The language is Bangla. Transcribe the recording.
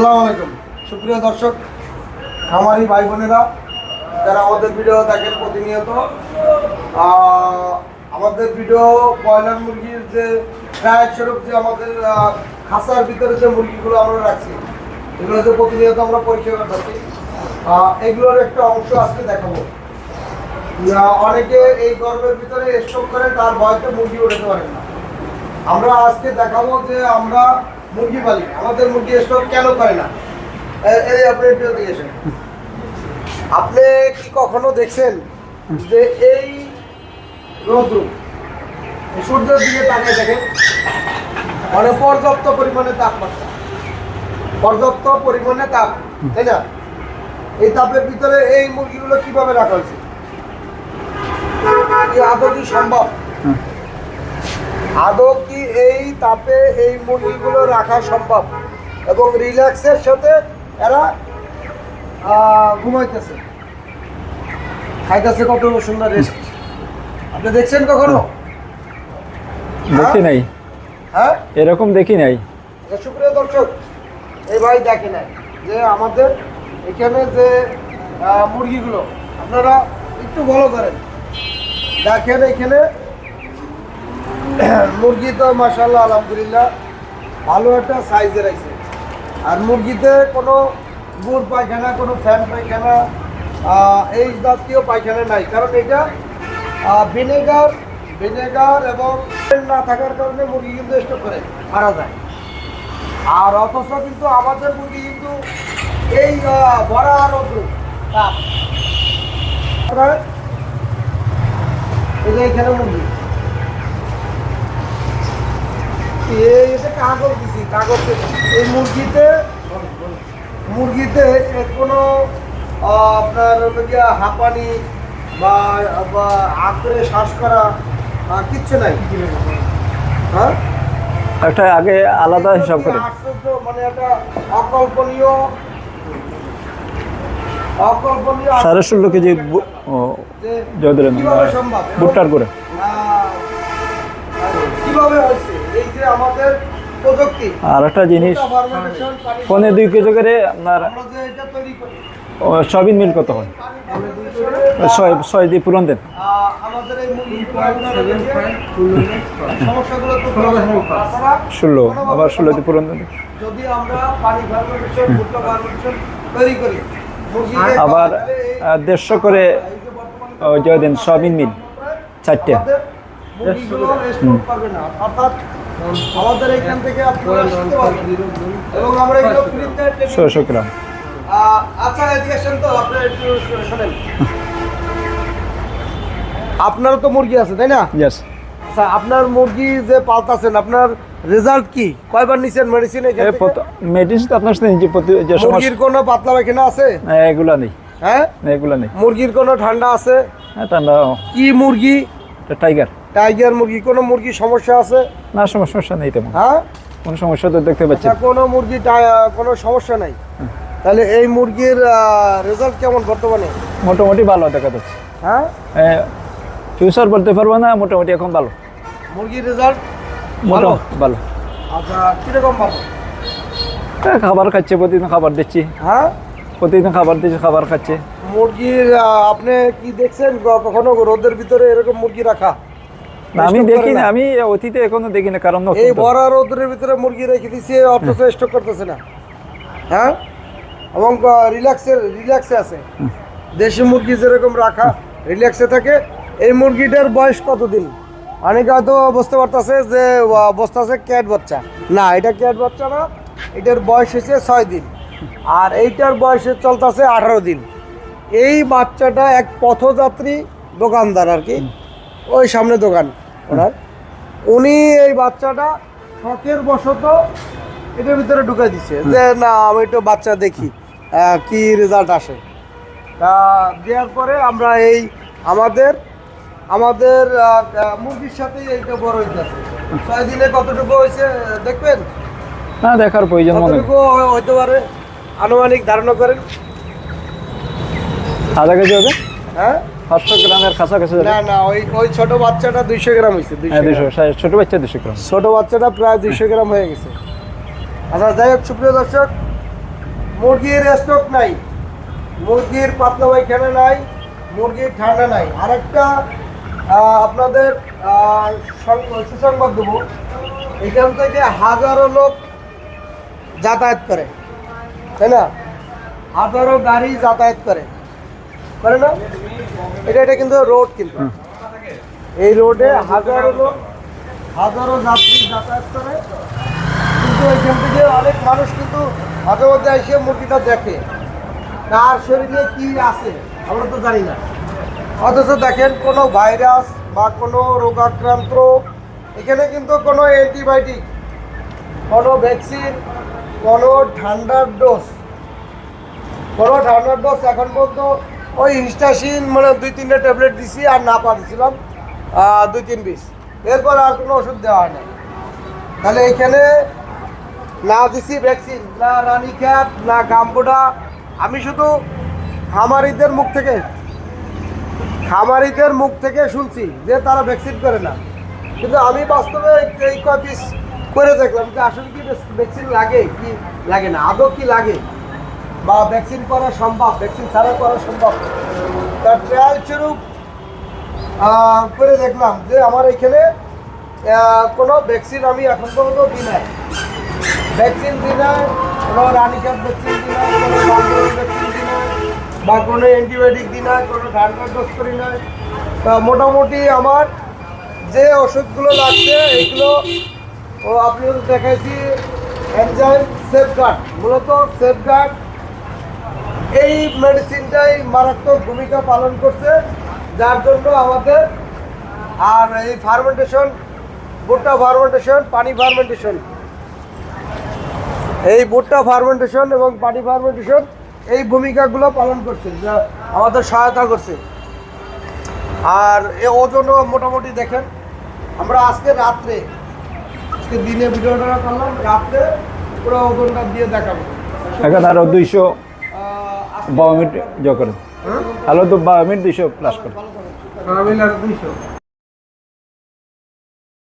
আসসালামু আলাইকুম। সুপ্রিয় দর্শক, খামারি ভাই বোনেরা যারা আমাদের ভিডিও দেখেন প্রতিনিয়ত আমাদের ভিডিও ব্রয়লার মুরগির যে ট্রায়াল স্বরূপ যে আমাদের খাঁচার ভিতরে যে মুরগিগুলো আমরা রাখছি, এগুলো যে প্রতিনিয়ত আমরা পরীক্ষা করতেছি এগুলোর একটা অংশ আজকে দেখাবো। অনেকে এই গর্ভের ভিতরে স্টক করে, তার ভয়তে মুরগি উঠাতে পারেন না। আমরা আজকে দেখাবো যে আমরা মুরগি পালি আমাদের মুরগি স্টক কেন করে না? এই আপনি এদিকে আপনি কি কখনো দেখছেন যে এই রোদ্র সূর্যের দিকে তাকিয়ে দেখেন? মানে পর্যাপ্ত পরিমাণে তাপমাত্রা। পর্যাপ্ত পরিমাণে তাপ, তাই না? এই তাপের ভিতরে এই মুরগিগুলো কীভাবে রাখা হয়েছে? আদৌ কি সম্ভব? আদৌ কি এই তাপে এই মুরগিগুলো রাখা সম্ভব? এবং রিল্যাক্সের সাথে এরা ঘুমাইতেছে। খাইতেছে কত সুন্দর রেস্ট আপনি দেখছেন কখনো? দেখি নাই। হ্যাঁ? এরকম দেখি নাই। আচ্ছা, সুপ্রিয় দর্শক এই ভাই দেখে নেয় যে আমাদের এখানে যে মুরগিগুলো আপনারা একটু ভালো করেন। দেখেন এখানে মুরগি তো মাসাল্লাহ আলহামদুলিল্লাহ ভালো একটা সাইজের আছে। আর মুরগিতে কোনো গুড় পায়খানা কোনো ফ্যান পায়খানা এই জাতীয় পায়খানা নাই। কারণ এটা ভিনেগার ভিনেগার এবং না থাকার কারণে মুরগি কিন্তু স্টক করে মারা যায়। আর অথচ কিন্তু আমাদের মুরগি কিন্তু এই ভরা রৌদ্র তাপ আপনার এই যে এখানে মুরগি। এই এতে কাগজ দিছি কাগজ এই মুরগিতে মুরগিতে কোনো আপনার গিয়া হাঁপানি বা আঁকড়ে শ্বাস করা কিচ্ছু নাই? হ্যাঁ? একটা আগে আলাদা হিসাব করে। মানে একটা অকল্পনীয় অকল্পনীয় সাড়ে ষোলো কেজি বু- ও, যে জয় দিলেন কীভাবে সম্ভব? ভুট্টার করে কীভাবে হয়েছে? আমাদের প্রযুক্তি। আর একটা জিনিস পনে দুই কেজি করে আপনার সয়াবিন মিল কত হয়? পনে দুই করে, ছয় ছয় দিয়ে পূরণ দেন। ষোলো আবার ষোলো দিয়ে পূরণ দেন। আবার দেড়শো করে জয় দেন সয়াবিন মিল চারটে। অর্থাৎ আমাদের এখান থেকে আপনারা শিখতে পারবেন। এবং আমরা এগুলো ফ্রিতে ছশো গ্রাম আচ্ছা এদিকে তো আপনি একটু শোনেন। আপনারও তো মুরগি আছে তাই না? ইয়েস আচ্ছা আপনার মুরগি যে পালতাছেন আপনার রেজাল্ট কি? কয়বার নিছেন মেডিসিন এই মেডিসিন তো আপনার সাথে নিজে প্রতি যে সমস্যা মুরগির কোনো পাতলা পায়খানা আছে? না, এগুলা নেই। হ্যাঁ? না, এগুলা নেই। মুরগির কোনো ঠান্ডা আছে? হ্যাঁ ঠান্ডা কি মুরগি? টাইগার টাইগার মুরগি কোনো মুরগি সমস্যা আছে? না সমস্যা সমস্যা নেই তেমন। হ্যাঁ? কোনো সমস্যা তো দেখতে পাচ্ছি। আচ্ছা কোনো মুরগি কোনো সমস্যা নাই? তাহলে এই মুরগির রেজাল্ট কেমন বর্তমানে? মোটামুটি ভালো দেখা যাচ্ছে। হ্যাঁ? ফিউচার বলতে পারব না মোটামুটি এখন ভালো। মুরগির রেজাল্ট ভালো? ভালো। আচ্ছা কীরকম ভালো? খাবার খাচ্ছে প্রতিদিন খাবার দিচ্ছি। হ্যাঁ? প্রতিদিন খাবার দিচ্ছি খাবার খাচ্ছে। মুরগির আপনি কি দেখছেন কখনো রোদের ভিতরে এরকম মুরগি রাখা? আমি দেখি না। আমি অতীতে এখনও দেখি না কারণ এই। বড় রোদের ভিতরে মুরগি রেখে দিচ্ছে অথচ স্টক করতেছে না। হ্যাঁ? এবং রিল্যাক্সে রিল্যাক্সে আছে। দেশি মুরগি যেরকম রাখা রিল্যাক্সে থাকে। এই মুরগিটার বয়স কতদিন? অনেকে হয়তো বুঝতে পারতেছে যে বসতেছে ক্যাট বাচ্চা। না এটা ক্যাট বাচ্চা না এটার বয়স হচ্ছে ছয় দিন। আর এইটার বয়স চলতেছে আঠারো দিন। এই বাচ্চাটা এক পথযাত্রী দোকানদার আর কি ওই সামনে দোকান। ওনার। উনি এই বাচ্চাটা শখের বশত এটার ভিতরে ঢুকাই দিচ্ছে যে না আমি একটু বাচ্চা দেখি কি রেজাল্ট আসে? তা দেওয়ার পরে আমরা এই আমাদের আমাদের মুরগির সাথেই এইটা বড় হইতেছে ছয় দিনে কতটুকু হয়েছে দেখবেন? না দেখার প্রয়োজন। কতটুকু হইতে পারে? আনুমানিক ধারণা করেন। আধা কেজি হবে? হ্যাঁ? গ্রামের কাছাকাছি। না না ওই ওই ছোট বাচ্চাটা দুইশো গ্রাম হয়েছে হ্যাঁ দুইশো ছোট বাচ্চা দুশো গ্রাম। ছোট বাচ্চাটা প্রায় দুইশো গ্রাম হয়ে গেছে। আচ্ছা যাই হোক সুপ্রিয় দর্শক মুরগির স্টক নাই। মুরগির পাতলা পায়খানা নাই মুরগির ঠান্ডা নাই। আরেকটা আপনাদের সুসংবাদ দেবো। এখান থেকে হাজারো লোক যাতায়াত করে তাই না? হাজারো গাড়ি যাতায়াত করে। করে না? এটা এটা কিন্তু রোড কিন্তু। এই রোডে হাজারো লোক হাজারো যাত্রী যাতায়াত করে। কিন্তু এখান থেকে অনেক মানুষ কিন্তু মাঝে মধ্যে এসে মুরগিটা দেখে। কার শরীরে কি আছে আমরা তো জানি না। অথচ দেখেন কোনো ভাইরাস বা কোনো রোগাক্রান্ত এখানে কিন্তু কোনো অ্যান্টিবায়োটিক কোনো ভ্যাকসিন কোনো ঠান্ডার ডোজ। কোনো ঠান্ডার ডোজ এখন পর্যন্ত ওই হিস্টাসিন মানে দুই তিনটে ট্যাবলেট দিছি আর না পাঠিয়েছিলাম দুই তিন পিস। এরপর আর কোনো ওষুধ দেওয়া হয় না তাহলে এখানে না দিছি ভ্যাকসিন না রানী ক্যাপ না গাম্বুডা। আমি শুধু খামারিদের মুখ থেকে, খামারিদের মুখ থেকে শুনছি যে তারা ভ্যাকসিন করে না। কিন্তু আমি বাস্তবে এই কয় করে দেখলাম যে আসলে কি ভ্যাকসিন লাগে, কি লাগে না, আদৌ কি লাগে? বা ভ্যাকসিন করা সম্ভব ভ্যাকসিন ছাড়া করা সম্ভব। তার ট্রায়াল স্বরূপ করে দেখলাম যে আমার এখানে কোনো ভ্যাকসিন আমি এখন পর্যন্ত দিই নাই। ভ্যাকসিন দিই নাই, কোনো রানিকার ভ্যাকসিন দিই নাই, কোনো ভ্যাকসিন দিই নাই, বা কোনো অ্যান্টিবায়োটিক দিই নাই, কোনো ঠান্ডার ডোজ করি নাই। তা মোটামুটি আমার যে ওষুধগুলো লাগছে এইগুলো ও আপনি দেখাইছি এনজাইম সেফগার্ড মূলত সেফগার্ড এই মেডিসিনটাই মারাত্মক ভূমিকা পালন করছে, যার জন্য আমাদের আর এই ফার্মেন্টেশন ভুট্টা ফার্মেন্টেশন পানি ফার্মেন্টেশন এই ভুট্টা ফার্মেন্টেশন এবং পানি ফার্মেন্টেশন এই ভূমিকাগুলো পালন করছে, যা আমাদের সহায়তা করছে। আর এ ওজনও মোটামুটি দেখেন, আমরা আজকে রাত্রে, আজকে দিনে ভিডিওটা করলাম, রাত্রে পুরো ওজনটা দিয়ে দেখাবো। এখন আরও দুইশো বারো মিনিট জো করেন? আলো তো বাবা মিনিট দুইশো প্লাস করেন